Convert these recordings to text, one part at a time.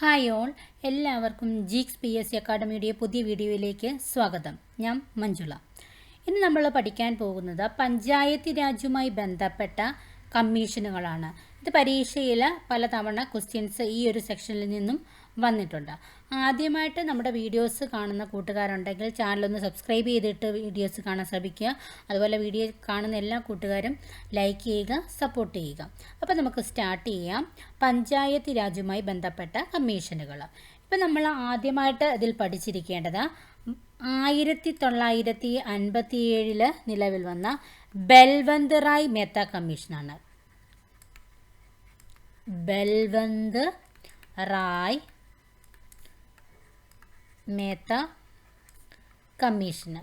Hi all എല്ലാവർക്കും Geeks P S C അക്കാഡമിയുടെ പുതിയ വീഡിയോയിലേക്ക് സ്വാഗതം. ഞാൻ മഞ്ജുള. ഇന്ന് നമ്മൾ പഠിക്കാൻ പോകുന്നത് പഞ്ചായത്ത് രാജുമായി ബന്ധപ്പെട്ട കമ്മീഷനുകളാണ്. ഇത് പരീക്ഷയിൽ പലതവണ ക്വസ്റ്റ്യൻസ് ഈ ഒരു സെക്ഷനിൽ നിന്നും വന്നിട്ടുണ്ട്. ആദ്യമായിട്ട് നമ്മുടെ വീഡിയോസ് കാണുന്ന കൂട്ടുകാരുണ്ടെങ്കിൽ ചാനലൊന്ന് സബ്സ്ക്രൈബ് ചെയ്തിട്ട് വീഡിയോസ് കാണാൻ ശ്രമിക്കുക. അതുപോലെ വീഡിയോ കാണുന്ന എല്ലാ കൂട്ടുകാരും ലൈക്ക് ചെയ്യുക സപ്പോർട്ട് ചെയ്യുക. അപ്പോൾ നമുക്ക് സ്റ്റാർട്ട് ചെയ്യാം. പഞ്ചായത്ത് രാജുമായി ബന്ധപ്പെട്ട കമ്മീഷനുകൾ. ഇപ്പം നമ്മൾ ആദ്യമായിട്ട് ഇതിൽ പഠിച്ചിരിക്കേണ്ടത് ആയിരത്തി തൊള്ളായിരത്തി അൻപത്തി ഏഴിൽ നിലവിൽ വന്ന ബൽവന്ത് റായ് മേത്ത കമ്മീഷനാണ്. ബൽവന്ത് റായ് മേത്ത കമ്മീഷന്.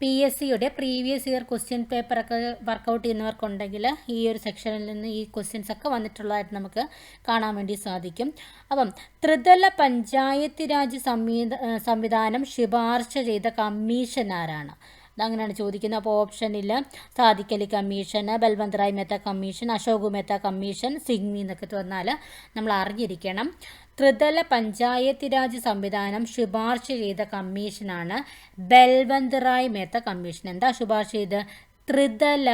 പി എസ് സിയുടെ പ്രീവിയസ് ഇയർ ക്വസ്റ്റ്യൻ പേപ്പറൊക്കെ വർക്കൗട്ട് ചെയ്യുന്നവർക്കുണ്ടെങ്കിൽ ഈ ഒരു സെക്ഷനിൽ നിന്ന് ഈ ക്വസ്റ്റ്യൻസ് ഒക്കെ വന്നിട്ടുള്ളതായിട്ട് നമുക്ക് കാണാൻ വേണ്ടി സാധിക്കും. അപ്പം ത്രിതല പഞ്ചായത്ത് രാജ് സംവിധ സംവിധാനം ശുപാർശ ചെയ്ത കമ്മീഷൻ ആരാണ്? അതങ്ങനെയാണ് ചോദിക്കുന്നത്. അപ്പോൾ ഓപ്ഷനിൽ സാധിക്കലി commission Balwant Rai Mehta commission Ashok Mehta commission Singhvi എന്നൊക്കെ തന്നാൽ നമ്മൾ അറിഞ്ഞിരിക്കണം. ത്രിതല പഞ്ചായത്ത് രാജ് സംവിധാനം ശുപാർശ ചെയ്ത കമ്മീഷനാണ് ബൽവന്ത് റായ് മേത്ത കമ്മീഷൻ. എന്താ ശുപാർശ ചെയ്ത് ത്രിതല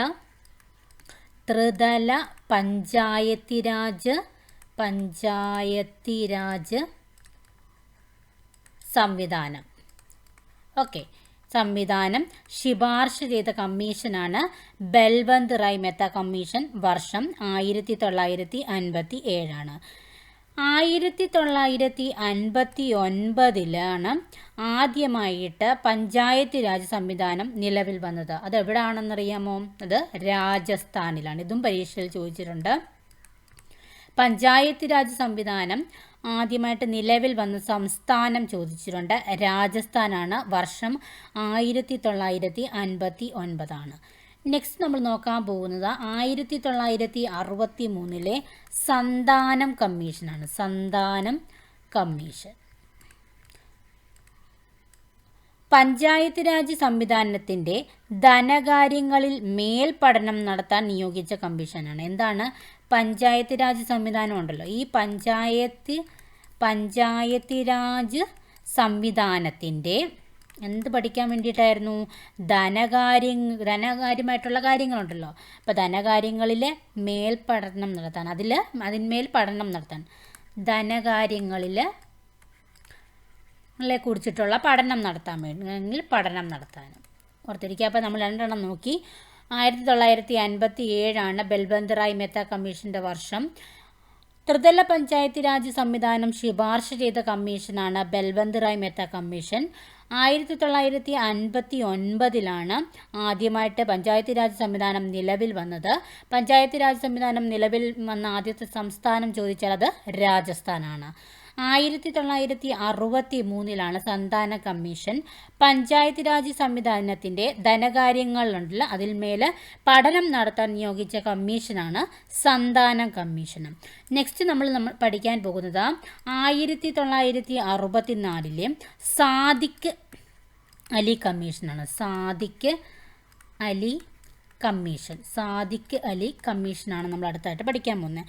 ത്രിതല പഞ്ചായത്ത് രാജ് പഞ്ചായത്ത് രാജ് സംവിധാനം. ഓക്കെ. സംവിധാനം ശുപാർശ ചെയ്ത കമ്മീഷനാണ് ബൽവന്ത് റായ് മെത്ത കമ്മീഷൻ. വർഷം ആയിരത്തി തൊള്ളായിരത്തി അൻപത്തി ഏഴാണ്. ആയിരത്തി തൊള്ളായിരത്തി അൻപത്തി ഒൻപതിലാണ് ആദ്യമായിട്ട് പഞ്ചായത്ത് രാജ് സംവിധാനം നിലവിൽ വന്നത്. അത് എവിടെയാണെന്നറിയാമോ അത് രാജസ്ഥാനിലാണ്. ഇതും പരീക്ഷയിൽ ചോദിച്ചിട്ടുണ്ട്. പഞ്ചായത്ത് രാജ് സംവിധാനം ആദ്യമായിട്ട് നിലവിൽ വന്ന സംസ്ഥാനം ചോദിച്ചിട്ടുണ്ട്. രാജസ്ഥാനാണ് വർഷം ആയിരത്തി തൊള്ളായിരത്തി അൻപത്തി ഒൻപതാണ് നെക്സ്റ്റ് നമ്മൾ നോക്കാൻ പോകുന്നത് ആയിരത്തി തൊള്ളായിരത്തി അറുപത്തി മൂന്നിലെ സന്താനം കമ്മീഷനാണ് സന്താനം കമ്മീഷൻ പഞ്ചായത്ത് രാജ് സംവിധാനത്തിന്റെ ധനകാര്യങ്ങളിൽ മേൽപഠനം നടത്താൻ നിയോഗിച്ച കമ്മീഷനാണ് എന്താണ്? പഞ്ചായത്ത് രാജ് സംവിധാനം ഉണ്ടല്ലോ. ഈ പഞ്ചായത്ത് പഞ്ചായത്ത് രാജ് സംവിധാനത്തിന്റെ എന്ത് പഠിക്കാൻ വേണ്ടിയിട്ടായിരുന്നു? ധനകാര്യ ധനകാര്യമായിട്ടുള്ള കാര്യങ്ങളുണ്ടല്ലോ. അപ്പോൾ ധനകാര്യങ്ങളിലെ മേൽ പഠനം നടത്താൻ അതിൽ അതിന്മേൽ പഠനം നടത്താൻ ധനകാര്യങ്ങളിൽ െ കുറിച്ചിട്ടുള്ള പഠനം നടത്താൻ വേണ്ടി പഠനം നടത്താൻ ഓർത്തിരിക്കുക അപ്പോൾ നമ്മൾ രണ്ടെണ്ണം നോക്കി. ആയിരത്തി തൊള്ളായിരത്തി അൻപത്തി ഏഴാണ് ബൽബന്ത് റായ് മെത്ത കമ്മീഷന്റെ വർഷം. ത്രിതല പഞ്ചായത്ത് രാജ് സംവിധാനം ശുപാർശ ചെയ്ത കമ്മീഷനാണ് ബൽബന്ത് റായ് മെത്ത കമ്മീഷൻ. ആയിരത്തി തൊള്ളായിരത്തി അൻപത്തി ഒൻപതിലാണ് ആദ്യമായിട്ട് പഞ്ചായത്ത് രാജ് സംവിധാനം നിലവിൽ വന്നത്. പഞ്ചായത്ത് രാജ് സംവിധാനം നിലവിൽ വന്ന ആദ്യത്തെ സംസ്ഥാനം ചോദിച്ചാൽ അത് രാജസ്ഥാനാണ്. ആയിരത്തി തൊള്ളായിരത്തി അറുപത്തി മൂന്നിലാണ് സന്താന കമ്മീഷൻ. പഞ്ചായത്ത് രാജ് സംവിധാനത്തിന്റെ ധനകാര്യങ്ങളിലുണ്ടല്ലോ അതിന്മേൽ പഠനം നടത്താൻ നിയോഗിച്ച കമ്മീഷനാണ് സന്താന കമ്മീഷൻ നെക്സ്റ്റ് നമ്മൾ നമ്മൾ പഠിക്കാൻ പോകുന്നത് ആയിരത്തി തൊള്ളായിരത്തി അറുപത്തി നാലിലെ സാദിഖ് അലി കമ്മീഷനാണ്. സാദിഖ് അലി കമ്മീഷൻ. സാദിഖ് അലി കമ്മീഷനാണ് നമ്മൾ അടുത്തായിട്ട് പഠിക്കാൻ പോകുന്നത്.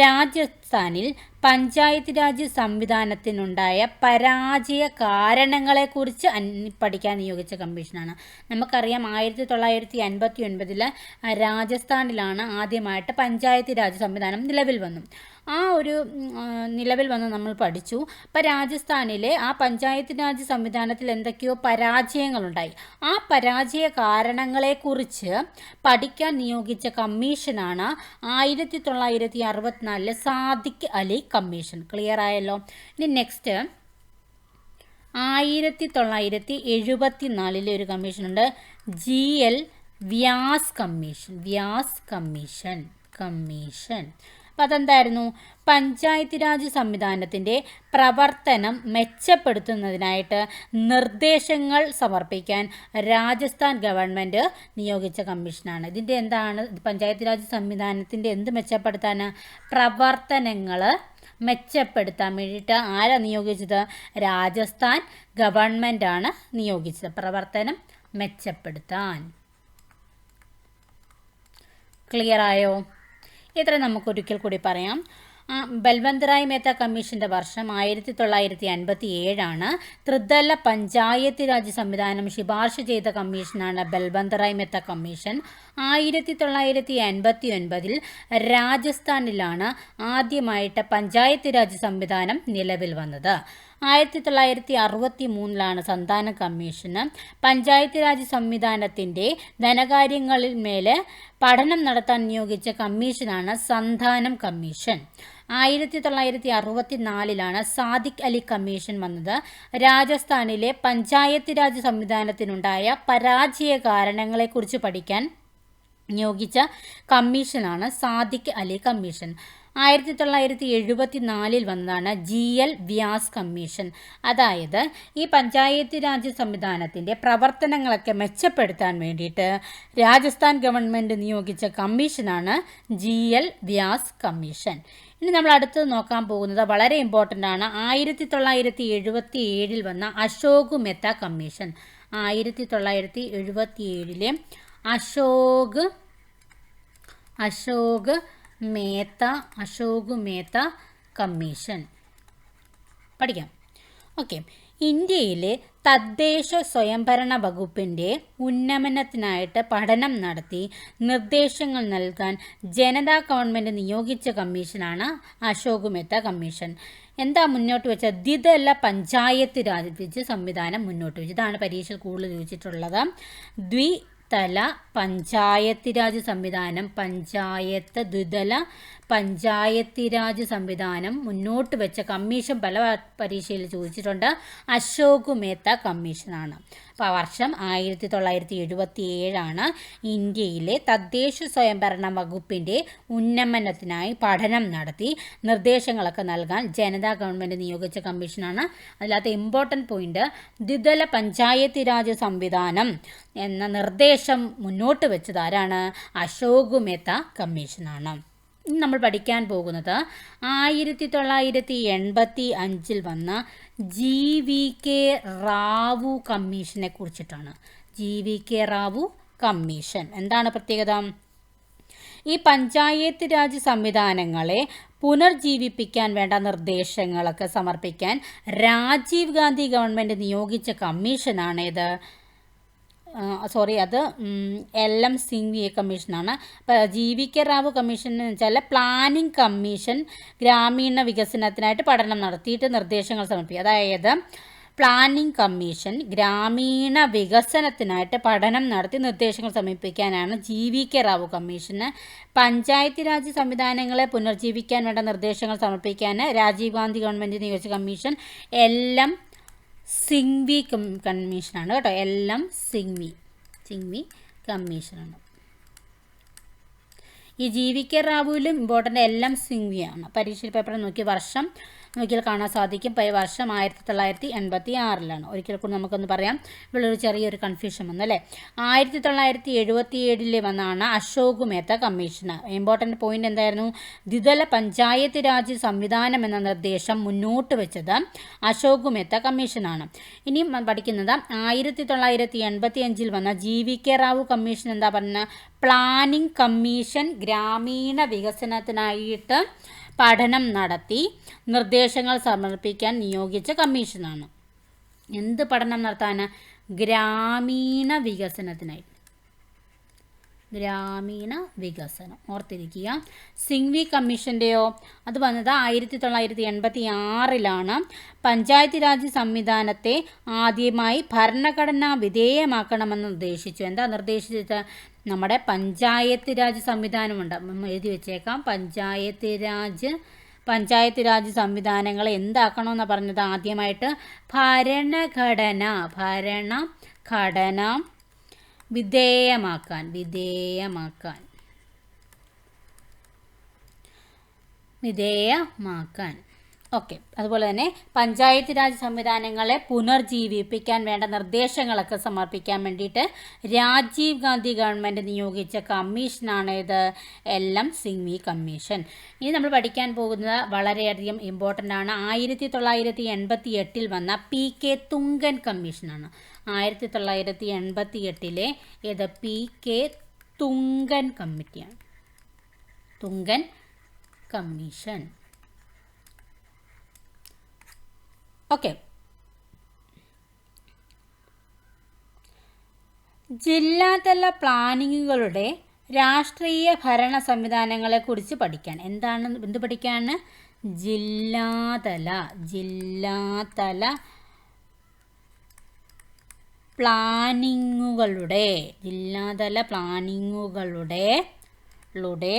രാജസ്ഥാനിൽ പഞ്ചായത്ത് രാജ് സംവിധാനത്തിനുണ്ടായ പരാജയ കാരണങ്ങളെക്കുറിച്ച് പഠിക്കാൻ നിയോഗിച്ച കമ്മീഷനാണ്. നമുക്കറിയാം ആയിരത്തി തൊള്ളായിരത്തി അൻപത്തി ഒൻപതിൽ രാജസ്ഥാനിലാണ് ആദ്യമായിട്ട് പഞ്ചായത്ത് രാജ് സംവിധാനം നിലവിൽ വന്നു. ആ ഒരു നിലവിൽ വന്ന് നമ്മൾ പഠിച്ചു. അപ്പോൾ രാജസ്ഥാനിലെ ആ പഞ്ചായത്ത് രാജ് സംവിധാനത്തിൽ എന്തൊക്കെയോ പരാജയങ്ങളുണ്ടായി. ആ പരാജയ കാരണങ്ങളെക്കുറിച്ച് പഠിക്കാൻ നിയോഗിച്ച കമ്മീഷനാണ് ആയിരത്തി തൊള്ളായിരത്തി അറുപത്തിനാലിലെ സാദിഖ് അലി കമ്മീഷൻ. ക്ലിയർ ആയല്ലോ? ഇനി നെക്സ്റ്റ് ആയിരത്തി തൊള്ളായിരത്തി എഴുപത്തി നാലിലെ ഒരു കമ്മീഷനുണ്ട്. G L Vyas commission. Vyas commission. Commission. അതെന്തായിരുന്നു? Panchayat raj സംവിധാനത്തിന്റെ പ്രവർത്തനം മെച്ചപ്പെടുത്തുന്നതിനായിട്ട് നിർദ്ദേശങ്ങൾ സമർപ്പിക്കാൻ രാജസ്ഥാൻ ഗവൺമെന്റ് നിയോഗിച്ച കമ്മീഷനാണ്. ഇതിന്റെ എന്താണ്? പഞ്ചായത്ത് രാജ് സംവിധാനത്തിന്റെ എന്ത് മെച്ചപ്പെടുത്താൻ പ്രവർത്തനങ്ങൾ മെച്ചപ്പെടുത്താൻ വേണ്ടിയിട്ട് ആരാ നിയോഗിച്ചത്? രാജസ്ഥാൻ ഗവൺമെന്റാണ് നിയോഗിച്ചത്. പ്രവർത്തനം മെച്ചപ്പെടുത്താൻ. ക്ലിയർ ആയോ? ഇത്ര നമുക്കൊരിക്കൽ കൂടി പറയാം. ബൽവന്തറായ് ബൽവന്ത് റായ് മേത്ത കമ്മീഷന്റെ വർഷം ആയിരത്തി തൊള്ളായിരത്തി അൻപത്തി ഏഴാണ് ത്രിതല പഞ്ചായത്ത് രാജ് സംവിധാനം ശുപാർശ ചെയ്ത കമ്മീഷനാണ് ബൽവന്ത് റായ് മേത്ത കമ്മീഷൻ. ആയിരത്തി തൊള്ളായിരത്തി അൻപത്തി ഒൻപതിൽ രാജസ്ഥാനിലാണ് ആദ്യമായിട്ട് പഞ്ചായത്ത് രാജ് സംവിധാനം നിലവിൽ വന്നത്. ആയിരത്തി തൊള്ളായിരത്തി അറുപത്തി മൂന്നിലാണ് സന്താന കമ്മീഷന് പഞ്ചായത്ത് രാജ് സംവിധാനത്തിന്റെ ധനകാര്യങ്ങളിൽ മേൽ പഠനം നടത്താൻ നിയോഗിച്ച കമ്മീഷനാണ് സന്താനം കമ്മീഷൻ. ആയിരത്തി തൊള്ളായിരത്തി അറുപത്തി നാലിലാണ് സാദിഖ് അലി കമ്മീഷൻ വന്നത്. രാജസ്ഥാനിലെ പഞ്ചായത്ത് രാജ് സംവിധാനത്തിനുണ്ടായ പരാജയ കാരണങ്ങളെക്കുറിച്ച് പഠിക്കാൻ നിയോഗിച്ച കമ്മീഷനാണ് സാദിഖ് അലി കമ്മീഷൻ. ആയിരത്തി തൊള്ളായിരത്തി എഴുപത്തി നാലിൽ വന്നതാണ് ജി എൽ വ്യാസ് കമ്മീഷൻ. അതായത് ഈ പഞ്ചായത്ത് രാജ് സംവിധാനത്തിന്റെ പ്രവർത്തനങ്ങളൊക്കെ മെച്ചപ്പെടുത്താൻ വേണ്ടിയിട്ട് രാജസ്ഥാൻ ഗവൺമെന്റ് നിയോഗിച്ച കമ്മീഷനാണ് ജി എൽ വ്യാസ് കമ്മീഷൻ. ഇനി നമ്മൾ അടുത്തത് നോക്കാൻ പോകുന്നത് വളരെ ഇമ്പോർട്ടന്റ് ആണ്. ആയിരത്തി തൊള്ളായിരത്തി എഴുപത്തി ഏഴിൽ വന്ന അശോക് മെത്ത കമ്മീഷൻ. ആയിരത്തി തൊള്ളായിരത്തി എഴുപത്തി ഏഴിലെ അശോക് അശോക് മേത്ത അശോക് മേത്ത കമ്മീഷൻ. പഠിക്കാം. ഓക്കെ. ഇന്ത്യയിലെ തദ്ദേശ സ്വയംഭരണ വകുപ്പിന്റെ ഉന്നമനത്തിനായിട്ട് പഠനം നടത്തി നിർദ്ദേശങ്ങൾ നൽകാൻ ജനതാ ഗവൺമെന്റ് നിയോഗിച്ച കമ്മീഷനാണ് അശോക് മെത്ത കമ്മീഷൻ. എന്താ മുന്നോട്ട് വെച്ച ദ്വിതല പഞ്ചായത്ത് രാജ് സംവിധാനം മുന്നോട്ട് വെച്ചു ഇതാണ് പരീക്ഷയിൽ കൂടുതൽ ചോദിച്ചിട്ടുള്ളത്. ദ്വി തല പഞ്ചായത്ത് രാജ് സംവിധാനം പഞ്ചായത്ത് ദ്വിതല പഞ്ചായത്ത് രാജ് സംവിധാനം മുന്നോട്ട് വെച്ച കമ്മീഷൻ പല പരീക്ഷയിൽ ചോദിച്ചിട്ടുണ്ട്. അശോക് മേത്ത കമ്മീഷനാണ്. അപ്പോൾ വർഷം ആയിരത്തി തൊള്ളായിരത്തി എഴുപത്തി ഏഴാണ് ഇന്ത്യയിലെ തദ്ദേശ സ്വയംഭരണ വകുപ്പിന്റെ ഉന്നമനത്തിനായി പഠനം നടത്തി. നിർദ്ദേശങ്ങളൊക്കെ നൽകാൻ ജനതാ ഗവൺമെന്റ് നിയോഗിച്ച കമ്മീഷനാണ്. അതിനകത്ത് ഇമ്പോർട്ടന്റ് പോയിന്റ് ദ്വിതല പഞ്ചായത്ത് രാജ് സംവിധാനം എന്ന നിർദ്ദേശം മുന്നോട്ട് വെച്ചത് ആരാണ്? അശോക് മേത്ത കമ്മീഷനാണ്. നമ്മൾ പഠിക്കാൻ പോകുന്നത് ആയിരത്തി തൊള്ളായിരത്തി എൺപത്തി അഞ്ചിൽ വന്ന ജി വി കെ റാവു കമ്മീഷനെ കുറിച്ചിട്ടാണ്. G V K Rao commission. എന്താണ് പ്രത്യേകത? ഈ പഞ്ചായത്ത് രാജ് സംവിധാനങ്ങളെ പുനർജീവിപ്പിക്കാൻ വേണ്ട നിർദ്ദേശങ്ങളൊക്കെ സമർപ്പിക്കാൻ രാജീവ് ഗാന്ധി ഗവൺമെന്റ് നിയോഗിച്ച കമ്മീഷനാണ് സോറി അത് എൽ എം സിംഗ്വി കമ്മീഷനാണ്. അപ്പോൾ G V K Rao commission എന്ന് വെച്ചാൽ പ്ലാനിംഗ് കമ്മീഷൻ ഗ്രാമീണ വികസനത്തിനായിട്ട് പഠനം നടത്തിയിട്ട് നിർദ്ദേശങ്ങൾ സമർപ്പിക്കും. അതായത് പ്ലാനിംഗ് കമ്മീഷൻ ഗ്രാമീണ വികസനത്തിനായിട്ട് പഠനം നടത്തി നിർദ്ദേശങ്ങൾ സമീപിക്കാനാണ് ജി വി കെ റാവു കമ്മീഷന് പഞ്ചായത്ത് രാജ് സംവിധാനങ്ങളെ പുനർജീവിക്കാൻ വേണ്ട നിർദ്ദേശങ്ങൾ സമർപ്പിക്കാൻ രാജീവ് ഗാന്ധി ഗവൺമെന്റ് നിയോജക കമ്മീഷൻ എല്ലാം സിംഗ്വി കമ്മീഷനാണ് കേട്ടോ. എല്ലാം സിംഗ്വി സിംഗ്വി കമ്മീഷനാണ്. ഈ ജി വി കെ റാവുവിലും ഇമ്പോർട്ടന്റ് എല്ലാം സിംഗ്വിയാണ് പരീക്ഷയിൽ പേപ്പർ നോക്കി വർഷം നോക്കിയാൽ കാണാൻ സാധിക്കും. വർഷം ആയിരത്തി തൊള്ളായിരത്തി എൺപത്തി ആറിലാണ് ഒരിക്കൽ കൂടി നമുക്കൊന്ന് പറയാം. ഇവിടെ ഒരു ചെറിയൊരു കൺഫ്യൂഷൻ വന്നു അല്ലേ? ആയിരത്തി തൊള്ളായിരത്തി എഴുപത്തി ഏഴിൽ വന്നാണ് അശോക് മേത്ത കമ്മീഷന് ഇമ്പോർട്ടന്റ് പോയിന്റ് എന്തായിരുന്നു? ദ്വിതല പഞ്ചായത്ത് രാജ് സംവിധാനം എന്ന നിർദ്ദേശം മുന്നോട്ട് വെച്ചത് അശോക് മേത്ത കമ്മീഷനാണ് ഇനിയും പഠിക്കുന്നത് ആയിരത്തി തൊള്ളായിരത്തി എൺപത്തി അഞ്ചിൽ വന്ന G V K Rao commission എന്താ പറയുന്നത് പ്ലാനിംഗ് കമ്മീഷൻ ഗ്രാമീണ വികസനത്തിനായിട്ട് പഠനം നടത്തി നിർദ്ദേശങ്ങൾ സമർപ്പിക്കാൻ നിയോഗിച്ച കമ്മീഷനാണ്. എന്ത് പഠനം നടത്താൻ? ഗ്രാമീണ വികസനത്തിനായി. ഗ്രാമീണ വികസനം. ഓർത്തിരിക്കുക. സിംഗ്വി കമ്മീഷന്റെയോ അത് വന്നത് ആയിരത്തി തൊള്ളായിരത്തി എൺപത്തി ആറിലാണ് പഞ്ചായത്ത് രാജ് സംവിധാനത്തെ ആദ്യമായി ഭരണഘടനാ വിധേയമാക്കണമെന്ന് നിർദ്ദേശിച്ചു. എന്താ നിർദ്ദേശിച്ചത്? നമ്മുടെ പഞ്ചായത്ത് രാജ് സംവിധാനമുണ്ട്. എഴുതി വെച്ചേക്കാം. പഞ്ചായത്ത് രാജ് പഞ്ചായത്ത് രാജ് സംവിധാനങ്ങൾ എന്താക്കണമെന്ന് പറഞ്ഞത്? ആദ്യമായിട്ട് ഭരണഘടന ഭരണ ഭരണഘടന വിധേയമാക്കാൻ വിധേയമാക്കാൻ. വിധേയമാക്കാൻ. ഓക്കെ. അതുപോലെ തന്നെ പഞ്ചായത്ത് രാജ് സംവിധാനങ്ങളെ പുനർജീവിപ്പിക്കാൻ വേണ്ട നിർദ്ദേശങ്ങളൊക്കെ സമർപ്പിക്കാൻ വേണ്ടിയിട്ട് രാജീവ് ഗാന്ധി ഗവൺമെന്റ് നിയോഗിച്ച കമ്മീഷനാണ് ഇത്. L M Singhvi commission. ഇനി നമ്മൾ പഠിക്കാൻ പോകുന്നത് വളരെയധികം ഇമ്പോർട്ടന്റ് ആണ്. ആയിരത്തി തൊള്ളായിരത്തി എൺപത്തി എട്ടിൽ വന്ന പി കെ തുങ്കൻ കമ്മീഷനാണ്. ആയിരത്തി തൊള്ളായിരത്തി എൺപത്തി എട്ടിലെ ഇത് പി കെ തുങ്കൻ കമ്മിറ്റിയാണ്. തുങ്കൻ കമ്മീഷൻ. ഓക്കെ. ജില്ലാതല പ്ലാനിങ്ങുകളുടെ രാഷ്ട്രീയ ഭരണ സംവിധാനങ്ങളെക്കുറിച്ച് പഠിക്കാൻ. എന്താണ് എന്ത് പഠിക്കാണ്? ജില്ലാതല ജില്ലാതല പ്ലാനിങ്ങുകളുടെ ജില്ലാതല പ്ലാനിങ്ങുകളുടെ ളുടെ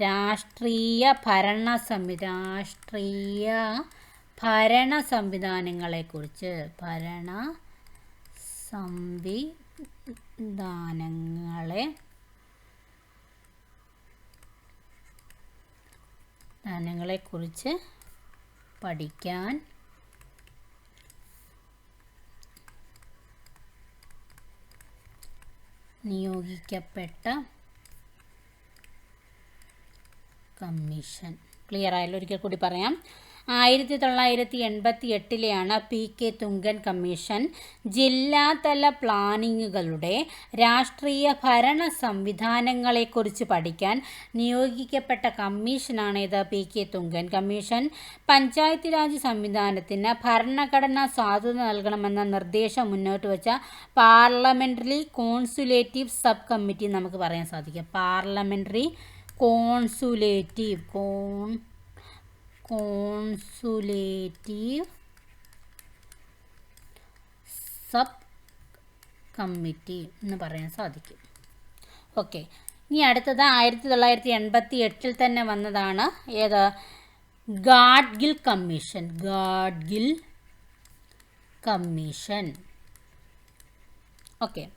രാഷ്ട്രീയ ഭരണ സംവി രാഷ്ട്രീയ ഭരണ സംവിധാനങ്ങളെക്കുറിച്ച് ഭരണ സംവിധാനങ്ങളെ ധാനങ്ങളെക്കുറിച്ച് പഠിക്കാൻ നിയോഗിക്കപ്പെട്ട കമ്മീഷൻ. ക്ലിയർ ആയല്ലോ? ഒരിക്കൽ കൂടി പറയാം. ആയിരത്തി തൊള്ളായിരത്തി എൺപത്തി എട്ടിലെയാണ് പി കെ തുങ്കൻ കമ്മീഷൻ ജില്ലാതല പ്ലാനിങ്ങുകളുടെ രാഷ്ട്രീയ ഭരണ സംവിധാനങ്ങളെക്കുറിച്ച് പഠിക്കാൻ നിയോഗിക്കപ്പെട്ട കമ്മീഷനാണ് ഇത് P K Thungon. Commission panchayat raj സംവിധാനത്തിന് ഭരണഘടനാ സാധുത നൽകണമെന്ന നിർദ്ദേശം മുന്നോട്ട് വെച്ച പാർലമെന്ററി കോൺസുലേറ്റീവ് സബ് കമ്മിറ്റി നമുക്ക് പറയാൻ സാധിക്കും. Parliamentary consultative con consultative sub committee എന്ന് പറയാൻ സാധിക്കും. ഓക്കെ ഇനി അടുത്തത് ആയിരത്തി തൊള്ളായിരത്തി എൺപത്തി എട്ടിൽ തന്നെ വന്നതാണ്. ഏത്? Gadgil commission. Gadgil commission. Okay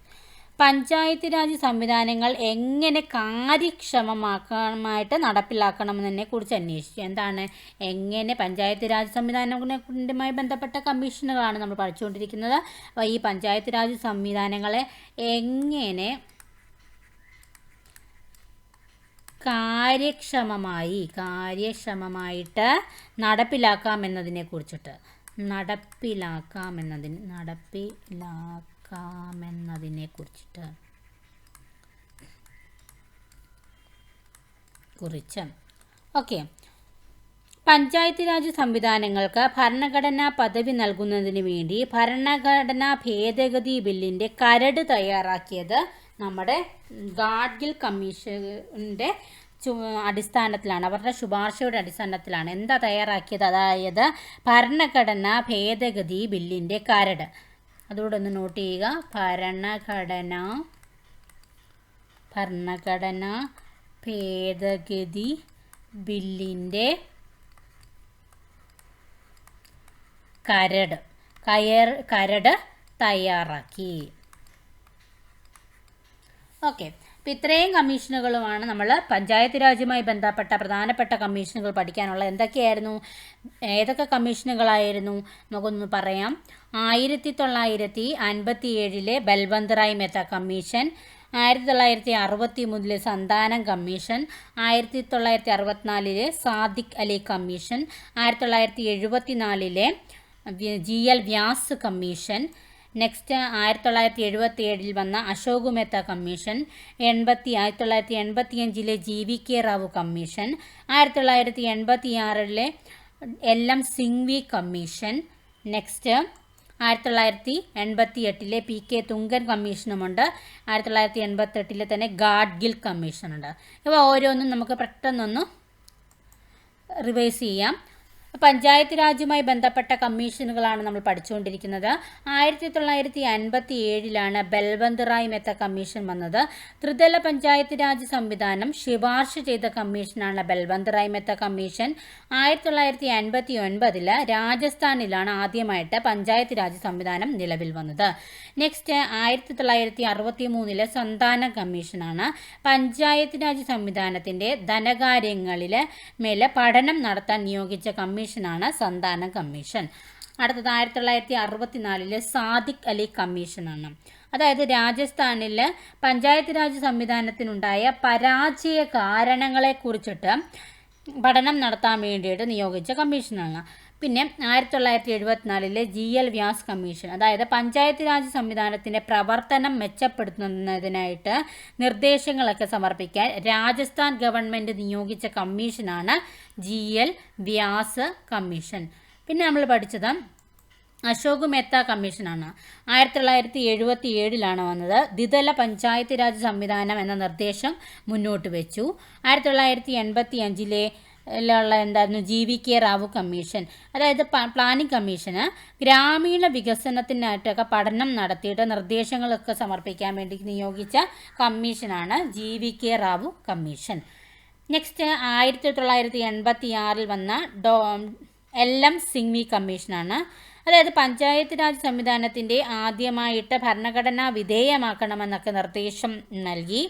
panchayat raj സംവിധാനങ്ങൾ എങ്ങനെ കാര്യക്ഷമമാക്കാനായിട്ട് നടപ്പിലാക്കണമെന്നതിനെ കുറിച്ച് അന്വേഷിച്ചു. എന്താണ്? എങ്ങനെ പഞ്ചായത്ത് രാജ് സംവിധാനങ്ങളുമായി ബന്ധപ്പെട്ട കമ്മീഷനുകളാണ് നമ്മൾ പഠിച്ചുകൊണ്ടിരിക്കുന്നത്. അപ്പോൾ ഈ പഞ്ചായത്ത് രാജ് സംവിധാനങ്ങളെ എങ്ങനെ കാര്യക്ഷമമായി കാര്യക്ഷമമായിട്ട് നടപ്പിലാക്കാം നടപ്പിലാക്കാമെന്നതിനെ കുറിച്ചിട്ട്. നടപ്പിലാക്കാമെന്നതിന് നടപ്പിലാക്കാമെന്നതിനെ കുറിച്ചിട്ട് കുറിച്ച്. ഓക്കെ. പഞ്ചായത്ത് രാജ് സംവിധാനങ്ങൾക്ക് ഭരണഘടനാ പദവി നൽകുന്നതിന് വേണ്ടി ഭരണഘടനാ ഭേദഗതി ബില്ലിന്റെ കരട് തയ്യാറാക്കിയത് നമ്മുടെ ഗാഡ്ഗിൽ കമ്മീഷന്റെ അടിസ്ഥാനത്തിലാണ്. അവരുടെ ശുപാർശയുടെ അടിസ്ഥാനത്തിലാണ്. എന്താ തയ്യാറാക്കിയത്? അതായത് ഭരണഘടനാ ഭേദഗതി ബില്ലിന്റെ കരട്. അതുകൂടെ ഒന്ന് നോട്ട് ചെയ്യുക. ഭരണഘടന ഭരണഘടന ഭേദഗതി ബില്ലിന്റെ കരട് കയർ കരട് തയ്യാറാക്കി. ഓക്കെ അപ്പോൾ ഇത്രയും കമ്മീഷനുകളുമാണ് നമ്മൾ പഞ്ചായത്ത് രാജുമായി ബന്ധപ്പെട്ട പ്രധാനപ്പെട്ട കമ്മീഷനുകൾ പഠിക്കാനുള്ള എന്തൊക്കെയായിരുന്നു? ഏതൊക്കെ കമ്മീഷനുകളായിരുന്നു? നമുക്കൊന്ന് പറയാം. ആയിരത്തി തൊള്ളായിരത്തി അൻപത്തി ഏഴിലെ ബൽവന്ത് റായ് മെത്ത കമ്മീഷൻ ആയിരത്തി തൊള്ളായിരത്തി അറുപത്തി മൂന്നിലെ സന്താനം കമ്മീഷൻ ആയിരത്തി തൊള്ളായിരത്തി അറുപത്തിനാലിലെ സാദിഖ് അലി കമ്മീഷൻ ആയിരത്തി തൊള്ളായിരത്തി എഴുപത്തി നാലിലെ G L Vyas commission next ആയിരത്തി തൊള്ളായിരത്തി എഴുപത്തി ഏഴിൽ വന്ന അശോക് മെത്ത കമ്മീഷൻ എൺപത്തി ആയിരത്തി തൊള്ളായിരത്തി എൺപത്തി അഞ്ചിലെ G V K Rao commission ആയിരത്തി തൊള്ളായിരത്തി എൺപത്തി ആറിലെ L M Singhvi commission next ആയിരത്തി തൊള്ളായിരത്തി എൺപത്തി എട്ടിലെ പി കെ തുങ്കൻ കമ്മീഷനുമുണ്ട് ആയിരത്തി തൊള്ളായിരത്തി എൺപത്തെട്ടിലെ തന്നെ ഗാഡ്ഗിൽ കമ്മീഷനുണ്ട്. ഇവ ഓരോന്നും നമുക്ക് പെട്ടെന്നൊന്ന് റിവൈസ് ചെയ്യാം. പഞ്ചായത്ത് രാജുമായി ബന്ധപ്പെട്ട കമ്മീഷനുകളാണ് നമ്മൾ പഠിച്ചുകൊണ്ടിരിക്കുന്നത്. ആയിരത്തി തൊള്ളായിരത്തി അൻപത്തി ഏഴിലാണ് ബൽവന്ത് റായ് മെത്ത കമ്മീഷൻ വന്നത്. ത്രിതല പഞ്ചായത്ത് രാജ് സംവിധാനം ശുപാർശ ചെയ്ത കമ്മീഷനാണ് ബൽവന്ത് റായ് മെത്ത കമ്മീഷൻ. ആയിരത്തി തൊള്ളായിരത്തി അൻപത്തി ഒൻപതിൽ രാജസ്ഥാനിലാണ് ആദ്യമായിട്ട് പഞ്ചായത്ത് രാജ് സംവിധാനം നിലവിൽ വന്നത്. നെക്സ്റ്റ് ആയിരത്തി തൊള്ളായിരത്തി അറുപത്തി മൂന്നിലെ സന്താന കമ്മീഷനാണ്. പഞ്ചായത്ത് രാജ് സംവിധാനത്തിന്റെ ധനകാര്യങ്ങളിലെ മേലെ പഠനം നടത്താൻ നിയോഗിച്ച കമ്മീഷനാണ് സന്താന കമ്മീഷൻ. അടുത്തത് ആയിരത്തി തൊള്ളായിരത്തി അറുപത്തിനാലിലെ സാദിഖ് അലി കമ്മീഷനാണ്. അതായത് രാജസ്ഥാനിലെ പഞ്ചായത്ത് രാജ് സംവിധാനത്തിനുണ്ടായ പരാജയ കാരണങ്ങളെക്കുറിച്ചിട്ട് പഠനം നടത്താൻ വേണ്ടിയിട്ട് നിയോഗിച്ച കമ്മീഷനാണ്. പിന്നെ ആയിരത്തി തൊള്ളായിരത്തി എഴുപത്തിനാലിലെ ജി എൽ വ്യാസ് കമ്മീഷൻ അതായത് പഞ്ചായത്ത് രാജ് സംവിധാനത്തിന്റെ പ്രവർത്തനം മെച്ചപ്പെടുത്തുന്നതിനായിട്ട് നിർദ്ദേശങ്ങളൊക്കെ സമർപ്പിക്കാൻ രാജസ്ഥാൻ ഗവൺമെന്റ് നിയോഗിച്ച കമ്മീഷനാണ് ജി എൽ വ്യാസ് കമ്മീഷൻ. പിന്നെ നമ്മൾ പഠിച്ചത് അശോക് മെഹ്ത്ത കമ്മീഷനാണ്. ആയിരത്തി തൊള്ളായിരത്തി എഴുപത്തി ഏഴിലാണ് വന്നത്. ദ്വിതല പഞ്ചായത്ത് രാജ് സംവിധാനം എന്ന നിർദ്ദേശം മുന്നോട്ട് വെച്ചു. ആയിരത്തി തൊള്ളായിരത്തി എൺപത്തി അഞ്ചിലെ ലുള്ള എന്തായിരുന്നു? G V K Rao commission. അതായത് പ്ലാനിംഗ് കമ്മീഷന് ഗ്രാമീണ വികസനത്തിനായിട്ടൊക്കെ പഠനം നടത്തിയിട്ട് നിർദ്ദേശങ്ങളൊക്കെ സമർപ്പിക്കാൻ വേണ്ടി നിയോഗിച്ച കമ്മീഷനാണ് G V K Rao commission. Next ആയിരത്തി തൊള്ളായിരത്തി എൺപത്തി ആറിൽ വന്ന ഡോ എൽ എം സിംഗ്വി കമ്മീഷനാണ്. അതായത് പഞ്ചായത്ത് രാജ് സംവിധാനത്തിന്റെ ആദ്യമായിട്ട് ഭരണഘടനാ വിധേയമാക്കണമെന്നൊക്കെ നിർദ്ദേശം നൽകി.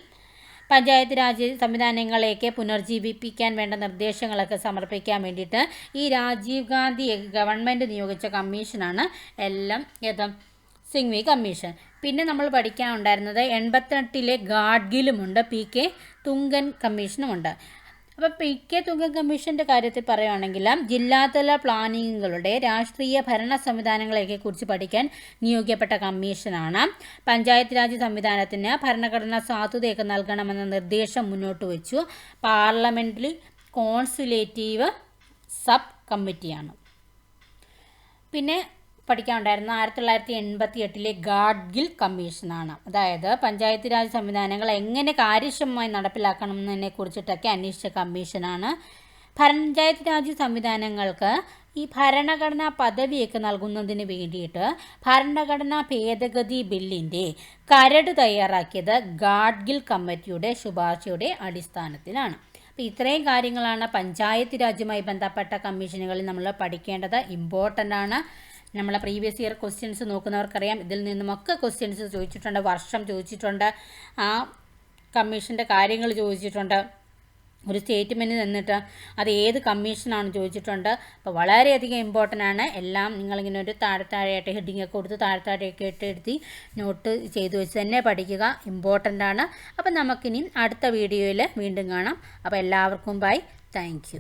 പഞ്ചായത്ത് രാജ് സംവിധാനങ്ങളെയൊക്കെ പുനർജീവിപ്പിക്കാൻ വേണ്ട നിർദ്ദേശങ്ങളൊക്കെ സമർപ്പിക്കാൻ വേണ്ടിയിട്ട് ഈ രാജീവ് ഗാന്ധി ഗവൺമെന്റ് നിയോഗിച്ച കമ്മീഷനാണ് എല്ലാം ഏത് സിംഗ്വി കമ്മീഷൻ. പിന്നെ നമ്മൾ പഠിക്കാനുണ്ടായിരുന്നത് എൺപത്തെട്ടിലെ ഗാഡ്ഗിലുമുണ്ട് പി കെ തുങ്കൻ കമ്മീഷനുമുണ്ട്. അപ്പോൾ പി കെ തുക കമ്മീഷന്റെ കാര്യത്തിൽ പറയുകയാണെങ്കിൽ ജില്ലാതല പ്ലാനിങ്ങുകളുടെ രാഷ്ട്രീയ ഭരണ സംവിധാനങ്ങളെയൊക്കെ കുറിച്ച് പഠിക്കാൻ നിയോഗിക്കപ്പെട്ട കമ്മീഷനാണ്. പഞ്ചായത്ത് രാജ് സംവിധാനത്തിന് ഭരണഘടനാ സാധുതയൊക്കെ നൽകണമെന്ന നിർദ്ദേശം മുന്നോട്ട് വെച്ചു. പാർലമെന്ററി കോൺസുലേറ്റീവ് സബ് കമ്മിറ്റിയാണ്. പിന്നെ പഠിക്കാനുണ്ടായിരുന്ന ആയിരത്തി തൊള്ളായിരത്തി എൺപത്തി എട്ടിലെ ഗാഡ്ഗിൽ കമ്മീഷനാണ്. അതായത് പഞ്ചായത്ത് രാജ് സംവിധാനങ്ങൾ എങ്ങനെ കാര്യക്ഷമമായി നടപ്പിലാക്കണമെന്നതിനെ കുറിച്ചിട്ടൊക്കെ അന്വേഷിച്ച കമ്മീഷനാണ്. പഞ്ചായത്ത് രാജ് സംവിധാനങ്ങൾക്ക് ഈ ഭരണഘടനാ പദവിയൊക്കെ നൽകുന്നതിന് വേണ്ടിയിട്ട് ഭരണഘടനാ ഭേദഗതി ബില്ലിന്റെ കരട് തയ്യാറാക്കിയത് ഗാഡ്ഗിൽ കമ്മിറ്റിയുടെ ശുപാർശയുടെ അടിസ്ഥാനത്തിലാണ്. അപ്പോൾ ഇത്രയും കാര്യങ്ങളാണ് പഞ്ചായത്ത് രാജുമായി ബന്ധപ്പെട്ട കമ്മീഷനുകളിൽ നമ്മൾ പഠിക്കേണ്ടത്. ഇമ്പോർട്ടന്റ് ആണ്. നമ്മളെ പ്രീവിയസ് ഇയർ ക്വസ്റ്റ്യൻസ് നോക്കുന്നവർക്കറിയാം. ഇതിൽ നിന്നുമൊക്കെ ക്വസ്റ്റ്യൻസ് ചോദിച്ചിട്ടുണ്ട് വർഷം ചോദിച്ചിട്ടുണ്ട് ആ കമ്മീഷന്റെ കാര്യങ്ങൾ ചോദിച്ചിട്ടുണ്ട്. ഒരു സ്റ്റേറ്റ്മെന്റ് തന്നിട്ട് അത് ഏത് കമ്മീഷനാണ് ചോദിച്ചിട്ടുണ്ട്. അപ്പോൾ വളരെയധികം ഇമ്പോർട്ടന്റ് ആണ്. എല്ലാം നിങ്ങളിങ്ങനെ ഒരു താഴെ താഴെയായിട്ട് ഹെഡിങ് ഒക്കെ കൊടുത്ത് താഴെ താഴെയൊക്കെ ഇട്ട് നോട്ട് ചെയ്തു വെച്ച് തന്നെ പഠിക്കുക. ഇമ്പോർട്ടന്റ് ആണ്. അപ്പോൾ നമുക്കിനി അടുത്ത വീഡിയോയിൽ വീണ്ടും കാണാം. അപ്പോൾ എല്ലാവർക്കും ബൈ താങ്ക്